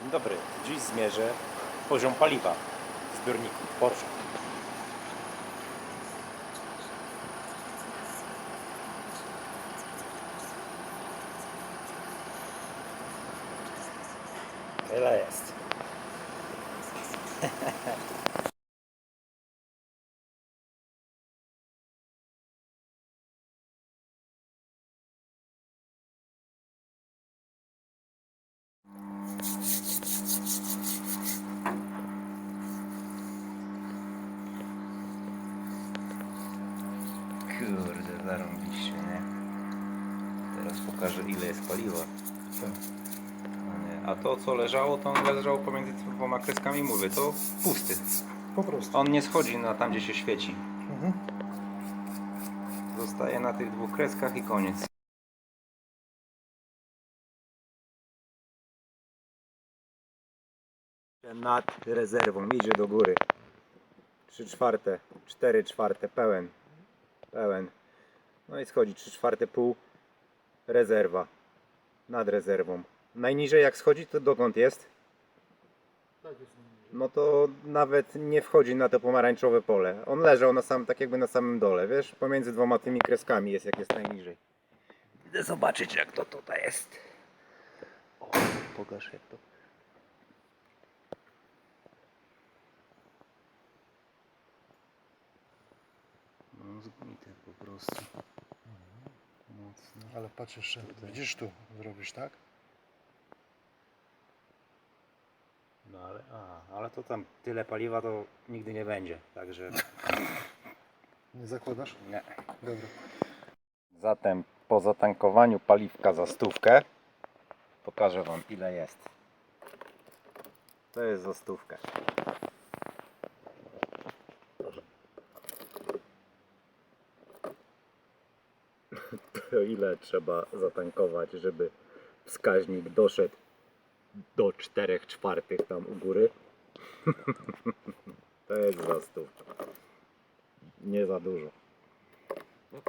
Dzień dobry. Dziś zmierzę poziom paliwa w zbiorniku Porsche. Tyle jest. Kurde, zarąbiście, nie? Teraz pokażę ile jest paliwa. Tak. A nie, A to co leżało, to on leżało pomiędzy dwoma kreskami, mówię, to pusty. Po prostu. On nie schodzi na tam, gdzie się świeci. Mhm. Zostaje na tych dwóch kreskach i koniec. Nad rezerwą idzie do góry. 3 czwarte, 4 czwarte, pełen. Pełen. No i schodzi 3 czwarte pół. Rezerwa. Nad rezerwą. Najniżej jak schodzi, to dokąd jest? No to nawet nie wchodzi na to pomarańczowe pole. On leżał na sam, tak jakby na samym dole, wiesz? Pomiędzy dwoma tymi kreskami jest jak jest najniżej. Idę zobaczyć jak to tutaj jest. O, pokaż jak to. No zgnite po prostu. Mocno. Ale patrz jeszcze, widzisz tu, zrobisz tak? No ale, a, ale to tam tyle paliwa to nigdy nie będzie, także Nie zakładasz? nie. Dobra. Zatem po zatankowaniu paliwka za stówkę pokażę Wam ile jest. To jest za stówkę. ile trzeba zatankować, żeby wskaźnik doszedł do 4 czwartych tam u góry. to jest za stówka. Nie za dużo. No,